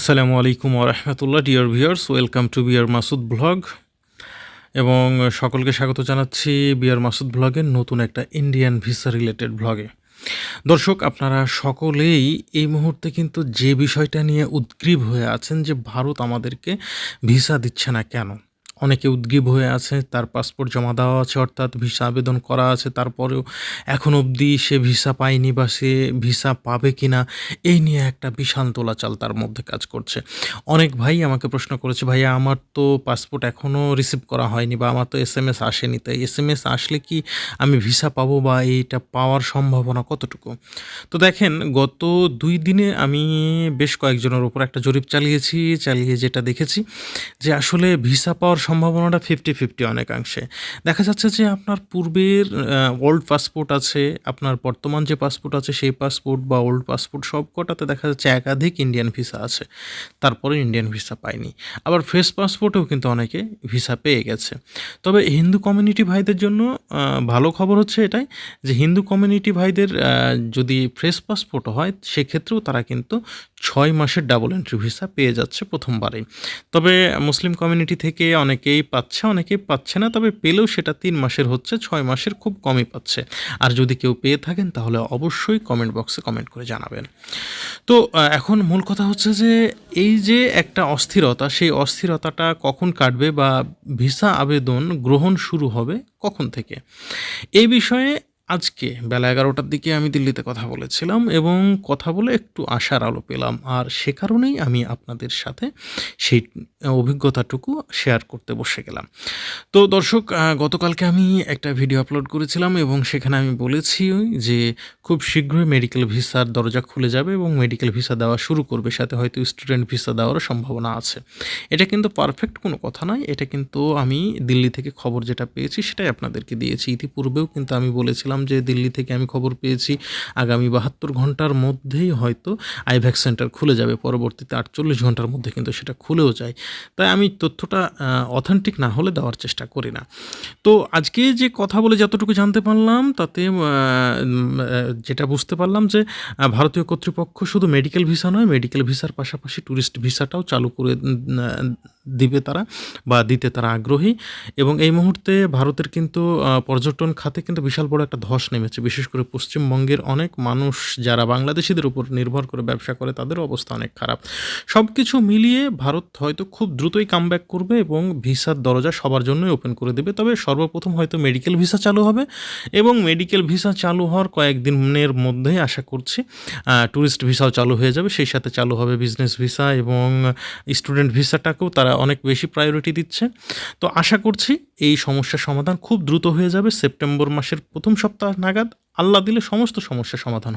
আসসালামু আলাইকুম আরহামতুল্লাহ ডিয়ার ভিয়ার্স ওয়েলকাম টু বিয়ার মাসুদ ব্লগ। এবং সকলকে স্বাগত জানাচ্ছি বিয়ার মাসুদ ব্লগের নতুন একটা ইন্ডিয়ান ভিসা রিলেটেড ব্লগে দর্শক, আপনারা সকলেই এই মুহূর্তে কিন্তু যে বিষয়টা নিয়ে উদ্গ্রীব হয়ে আছেন যে ভারত আমাদেরকে ভিসা দিচ্ছে না কেন? অনেকে উদ্গ্রীব হয়ে আছে, তার পাসপোর্ট জমা দেওয়া আছে, অর্থাৎ ভিসা আবেদন করা আছে, তারপরেও এখন অবধি সে ভিসা পায়নি বা সে ভিসা পাবে কি না এই নিয়ে একটা বিশাল তোলাচাল তার মধ্যে কাজ করছে। অনেক ভাই আমাকে প্রশ্ন করেছে, ভাইয়া, আমার তো পাসপোর্ট এখনও রিসিভ করা হয়নি বা আমার তো এস এম এস আসেনি, তাই এস এম এস আসলে কি আমি ভিসা পাবো বা এইটা পাওয়ার সম্ভাবনা কতটুকু? তো দেখেন, গত দুই দিনে আমি বেশ কয়েকজনের উপর একটা জরিপ চালিয়েছি, চালিয়ে যেটা দেখেছি যে আসলে ভিসা পাওয়ার সম্ভাবনাটা ফিফটি ফিফটি অনেকাংশে। দেখা যাচ্ছে যে আপনার পূর্বের ওল্ড পাসপোর্ট আছে, আপনার বর্তমান যে পাসপোর্ট আছে সেই পাসপোর্ট বা ওল্ড পাসপোর্ট সব কটাতে দেখা যাচ্ছে একাধিক ইন্ডিয়ান ভিসা আছে। তারপরে ইন্ডিয়ান ভিসা পায়নি। আবার ফ্রেশ পাসপোর্টেও কিন্তু অনেকে ভিসা পেয়ে গেছে। তবে হিন্দু কমিউনিটি ভাইদের জন্য ভালো খবর হচ্ছে এটাই যে হিন্দু কমিউনিটি ভাইদের যদি ফ্রেশ পাসপোর্ট হয়, সেক্ষেত্রেও তারা কিন্তু ছয় মাসের ডাবল এন্ট্রি ভিসা পেয়ে যাচ্ছে প্রথমবারেই। তবে মুসলিম কমিউনিটি থেকে অনেকেই পাচ্ছে অনেকেই পাচ্ছে না, তবে পেলেও সেটা তিন মাসের হচ্ছে, ছয় মাসের খুব কমই পাচ্ছে। আর যদি কেউ পেয়ে থাকেন, তাহলে অবশ্যই কমেন্ট বক্সে কমেন্ট করে জানাবেন। তো এখন মূল কথা হচ্ছে যে, এই যে একটা অস্থিরতা, সেই অস্থিরতাটা কখন কাটবে বা ভিসা আবেদন গ্রহণ শুরু হবে কখন থেকে? এই বিষয়ে আজকে বেলা এগারোটার দিকে আমি দিল্লিতে কথা বলেছিলাম এবং কথা বলে একটু আশার আলো পেলাম। আর সে কারণেই আমি আপনাদের সাথে সেই অভিজ্ঞতাটুকু শেয়ার করতে বসে গেলাম। তো দর্শক গতকালকে আমি একটা ভিডিও আপলোড করেছিলাম এবং সেখানে আমি বলেছি যে খুব শীঘ্রই মেডিকেল ভিসার দরজা খুলে যাবে এবং মেডিকেল ভিসা দেওয়া শুরু করবে। সাথে হয়তো স্টুডেন্ট ভিসা দেওয়ারও সম্ভাবনা আছে। এটা কিন্তু পারফেক্ট কোনো কথা নয়। এটা কিন্তু আমি দিল্লি থেকে খবর যেটা পেয়েছি সেটাই আপনাদেরকে দিয়েছি। ইতিপূর্বেও কিন্তু আমি বলেছিলাম যে দিল্লি থেকে আমি খবর পেয়েছি আগামী বাহাত্তর ঘণ্টার মধ্যেই হয়তো আইভ্যাক সেন্টার খুলে যাবে। পরবর্তীতে আটচল্লিশ ঘণ্টার মধ্যে কিন্তু সেটা খুলেও যায়। তাই আমি তথ্যটা অথেন্টিক না হলে দেওয়ার চেষ্টা করি না। তো আজকে যে কথা বলে যতটুকু জানতে পারলাম, তাতে যেটা বুঝতে পারলাম যে ভারতীয় কর্তৃপক্ষ শুধু মেডিকেল ভিসা নয় মেডিকেল ভিসার পাশাপাশি ট্যুরিস্ট ভিসাটাও চালু করে দিবে তারা বা দিতে তারা আগ্রহী। এবং এই মুহূর্তে ভারতের কিন্তু পর্যটন খাতে কিন্তু বিশাল বড় একটা ধস নেমেছে। বিশেষ করে পশ্চিমবঙ্গের অনেক মানুষ যারা বাংলাদেশিদের উপর নির্ভর করে ব্যবসা করে, তাদের অবস্থা অনেক খারাপ। সব কিছু মিলিয়ে ভারত হয়তো খুব দ্রুতই কামব্যাক করবে এবং ভিসার দরজা সবার জন্যই ওপেন করে দেবে। তবে সর্বপ্রথম হয়তো মেডিকেল ভিসা চালু হবে এবং মেডিকেল ভিসা চালু হওয়ার কয়েকদিনের মধ্যেই আশা করছি ট্যুরিস্ট ভিসাও চালু হয়ে যাবে। সেই সাথে চালু হবে বিজনেস ভিসা এবং স্টুডেন্ট ভিসাটাকেও তারা অনেক বেশি প্রায়োরিটি দিচ্ছে। তো আশা করছি এই সমস্যার সমাধান খুব দ্রুত হয়ে যাবে। সেপ্টেম্বর মাসের প্রথম সপ্তাহ নাগাদ আল্লাহ দিলে সমস্ত সমস্যার সমাধান